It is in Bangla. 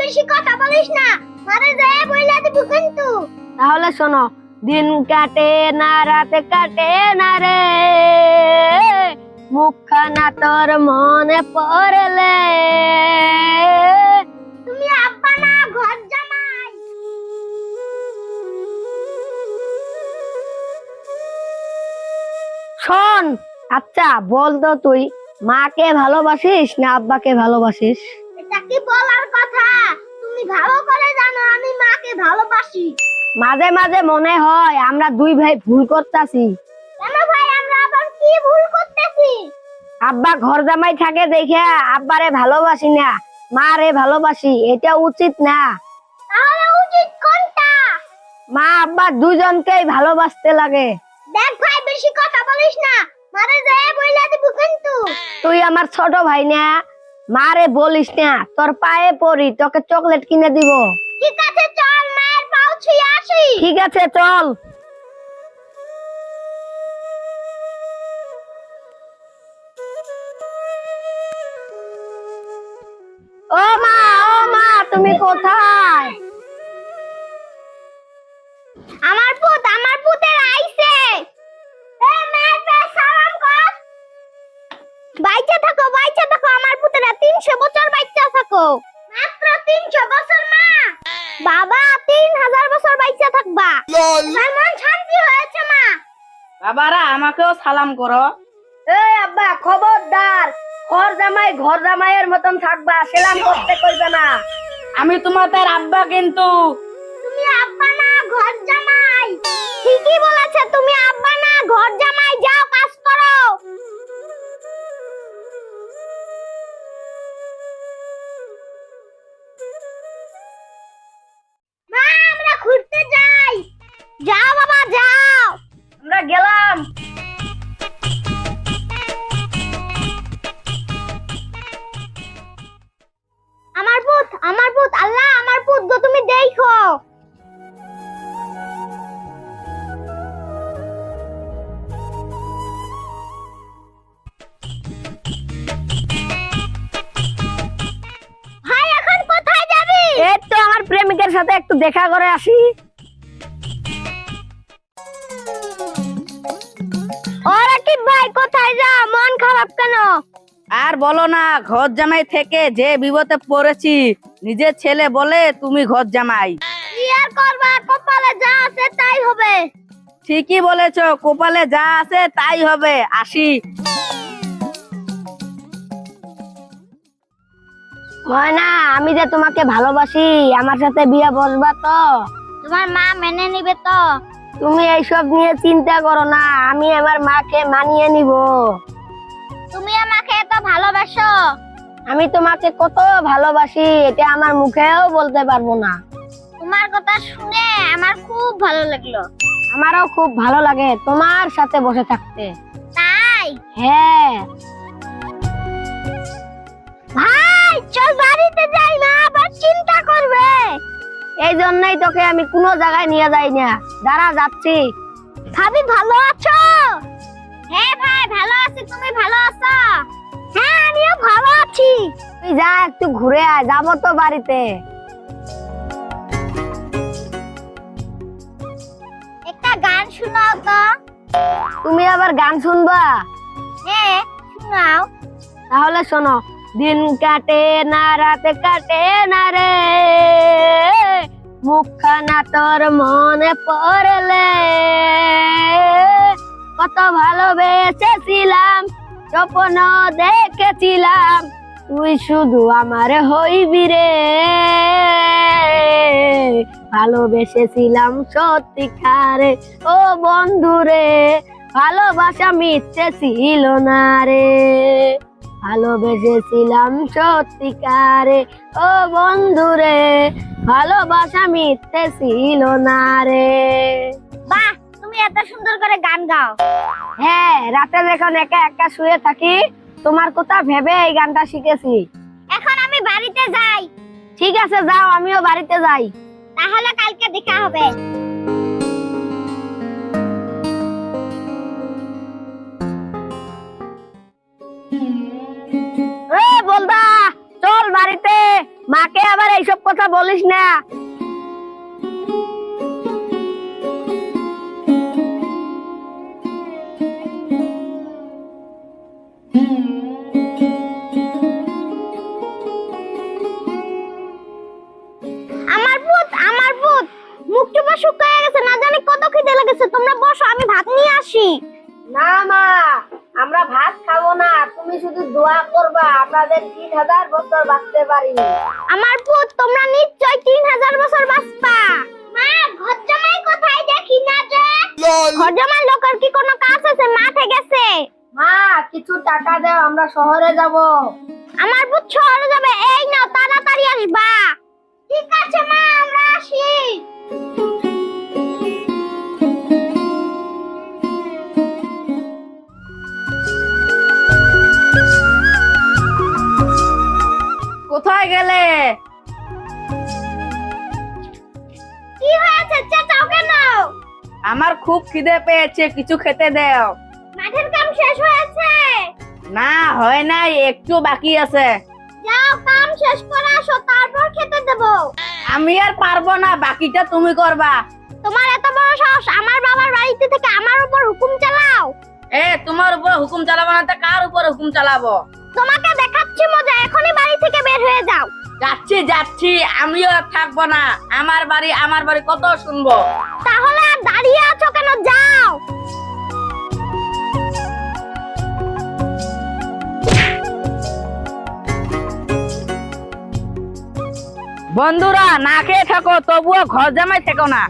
বেশি কথা বলিস না। মারে যায় বইলা দিব কিন্তু। তাহলে শোনো দিন কাটে না রাত কাটে না রে। মুখখানা তোর মনে পড়লে। তুমি আব্বা না ঘর জামাই। শোন আচ্ছা বল তো তুই মাকে ভালোবাসিস না আব্বাকে ভালোবাসিস? এটা কি তুমি ভালো করে জানো আমি মাকে ভালোবাসি। মাঝে মাঝে মনে হয় আমরা দুই ভাই ভুল করতাছি। কেন ভাই আমরা আবার কি ভুল করতেছি? আব্বা ঘর জামাই থাকে দেখে আব্বারে ভালোবাসি না মারে ভালোবাসি এটা উচিত না। তাহলে উচিত কোনটা? মা আব্বা দুজনকেই ভালোবাসতে লাগে। দেখ ভাই বেশি কথা বলিস না মারে যায় বইলা দিব কিন্তু। তুই আমার ছোট ভাই না মারে বলিস না তোর পায়ে পড়ি তোকে চকলেট কিনে দিব। ঠিক আছে চল মায়ের পাও ছুঁয়ে আসি। ঠিক আছে চল। ও মা ও মা তুমি কোথায়? মাত্র 300 বছর মা। বাবা 3000 বছর বাইচা থাকবা। আমার মন শান্তি হয়েছে মা। বাবারা আমাকেও সালাম করো। এই আব্বা খবরদার। ঘর জামাই ঘর জামাইয়ের মতন থাকবা। সেলাম করতে কইবে না। আমি তোমাদের আব্বা কিন্তু। তুমি আব্বা না ঘর জামাই। ঠিকই বলেছে তুমি আব্বা না ঘর জামাই। যাও কাজ করো। সাথে একটু দেখা করে আসি। কি ভাই কোথায় যা? মন খারাপ কেন? আর বলো না ঘর জামাই থেকে যে বিপদে পড়েছি নিজের ছেলে বলে তুমি ঘর জামাই। কি আর করবা? কপালে যা আছে তাই হবে। ঠিকই বলেছ কপালে যা আছে তাই হবে। আসি। ময়না আমি যে তোমাকে ভালোবাসি আমার সাথে বিয়ে বসবা তো। তোমার মা মেনে নিবে তো। তুমি এইসব নিয়ে চিন্তা করো না আমি আমার মাকে মানিয়ে নিব। তুমি আমাকে এত ভালোবাসো। আমি তোমাকে কত ভালোবাসি এটা আমার মুখেও বলতে পারব না। তোমার কথা শুনে আমার খুব ভালো লাগল। আমারও খুব ভালো লাগে তোমার সাথে বসে থাকতে। তাই? হ্যাঁ। চল বাড়িতে যাই না আবার চিন্তা করবে। এই জন্যই তোকে আমি কোনো জায়গায় নিয়ে যাই না। দাঁড়া, যাচ্ছি। ভাবি, ভালো আছো? হ্যাঁ ভাই, ভালো আছি। তুমি ভালো আছো? হ্যাঁ আমিও ভালো আছি। তুই যা, একটু ঘুরে আয়, যাব তো বাড়িতে। একটা গান শোনাও তো। তুমি আবার গান শুনবা? হ্যাঁ শোনাও। তাহলে শোনো। দিন কাটে না, রাত কাটে না রে। মুখখানা তোর মনে পড়লে। কত ভালোবেসেছিলাম, স্বপ্ন দেখেছিলাম। তুই শুধু আমার হইবি রে। ভালোবেসেছিলাম সত্যিকারে ও বন্ধু রে ভালোবাসা মিথ্যে ছিল না রে। ভালোবেসেছিলাম সত্যিকারে। ও বন্ধু রে ভালোবাসা মিথ্যে ছিল না রে। বাহ তুমি এত সুন্দর করে গান গাও। হ্যাঁ রাতে যখন একা একা শুয়ে থাকি তোমার কথা ভেবে এই গানটা শিখেছি। এখন আমি বাড়িতে যাই। ঠিক আছে যাও আমিও বাড়িতে যাই। তাহলে কালকে দেখা হবে। বাড়িতে। মাকে আবার এইসব কথা বলিস না। তুমি শুধু দোয়া করবা আমাদের তিন হাজার বছর বাঁচতে পারি আমার পুত তোমরা নিশ্চয় তিন হাজার বছর বাঁচবা। মা ঘর জামাই কোথায় দেখি না যে। ঘর জামাই লোকের কি কোনো কাজ আছে? মাঠে গেছে। মা কিছু টাকা দাও আমরা শহরে যাব। আমার পুত শহরে যাবে। এই নাও তাড়াতাড়ি আসবা। ঠিক আছে মা আমরা আসি। কোথায় গেলে? কি হয়েছে? চেঁচাও কেন? আমার খুব খিদে পেয়েছে কিছু খেতে দাও। মাঠের কাম শেষ হয়েছে? না হয় নাই একটু বাকি আছে। যাও কাম শেষ করে আসো তারপর খেতে দেবো। আমি আর পারব না বাকিটা তুমি করবা। তোমার এত বড় সাহস আমার বাবার বাড়িতে থেকে আমার উপর হুকুম চালাও। এ তোমার উপর হুকুম চালাবো না তো কার উপর হুকুম চালাবো? তোমাকে দেখাচ্ছি মজা এখনই বাড়ি থেকে বের হয়ে যাও। যাচ্ছি যাচ্ছি আমিও আর থাকব না। আমার বাড়ি আমার বাড়ি কত শুনব? তাহলে আর দাঁড়িয়ে আছো কেন? যাও। বন্ধুরা না খেয়ে থাকো তবুও ঘর জামাই থেকো না।